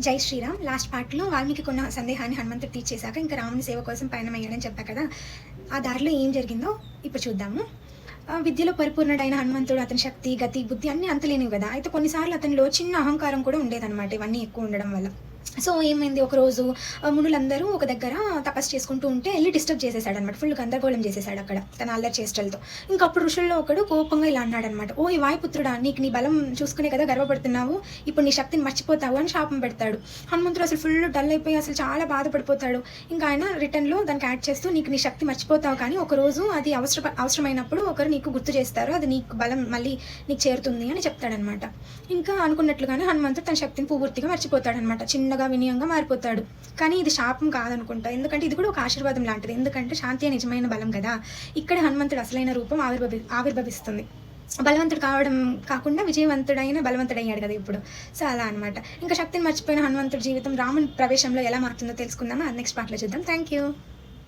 జై శ్రీరామ్. లాస్ట్ పార్ట్లో వాల్మీకి కొన్న సందేహాన్ని హనుమంతుడు తీర్చేశాక ఇంకా రాముని సేవ కోసం పయనమయ్యాడని చెప్పా కదా. ఆ దారిలో ఏం జరిగిందో ఇప్పుడు చూద్దాము. ఆ, విద్యలో పరిపూర్ణుడైన హనుమంతుడు అతని శక్తి గతి బుద్ధి అన్నీ అంతలేనివి కదా. అయితే కొన్నిసార్లు అతనిలో చిన్న అహంకారం కూడా ఉండేదన్నమాట. ఇవన్నీ ఎక్కువ ఉండడం వల్ల. సో ఏమైంది? ఒకరోజు మునులందరూ ఒక దగ్గర తపస్సు చేసుకుంటూ ఉంటే వెళ్ళి డిస్టర్బ్ చేసేసాడు అనమాట ఫుల్ గందరగోళం చేసేసాడు అక్కడ తన అల్లరి చేష్టలతో. ఇంకా అప్పుడు ఋషుల్లో ఒకడు కోపంగా ఇలా అన్నాడు అనమాట ఓ ఈ వాయుపుత్రుడా నీకు నీ బలం చూసుకునే కదా గర్వపడుతున్నావు. ఇప్పుడు నీ శక్తిని మర్చిపోతావు అని శాపం పెడతాడు. హనుమంతుడు అసలు ఫుల్ డల్ అయిపోయి అసలు చాలా బాధపడిపోతాడు. ఇంకా ఆయన రిటర్న్లో దానికి యాడ్ చేస్తూ నీకు నీ శక్తి మర్చిపోతావు కానీ ఒక రోజు అది అవసర అవసరమైనప్పుడు ఒకరు నీకు గుర్తు చేస్తారు. అది నీకు బలం మళ్ళీ నీకు చేరుతుంది అని చెప్తాడనమాట ఇంకా అనుకున్నట్లుగానే హనుమంతుడు తన శక్తిని పూర్తిగా మర్చిపోతాడనమాట చిన్న చిన్నగా వినయంగా మారిపోతాడు. కానీ ఇది శాపం కాదనుకుంటా. ఎందుకంటే ఇది కూడా ఒక ఆశీర్వాదం లాంటిది. ఎందుకంటే శాంతి నిజమైన బలం కదా. ఇక్కడ హనుమంతుడు అసలైన రూపం ఆవిర్భవి ఆవిర్భవిస్తుంది. బలవంతుడు కావడం కాకుండా విజయవంతుడైన బలవంతుడయ్యాడు కదా ఇప్పుడు. సో అలా అనమాట ఇంకా శక్తిని మర్చిపోయిన హనుమంతుడి జీవితం రాముని ప్రవేశంలో ఎలా మారుతుందో తెలుసుకుందామా? నెక్స్ట్ పార్ట్లో చూద్దాం. Thank you.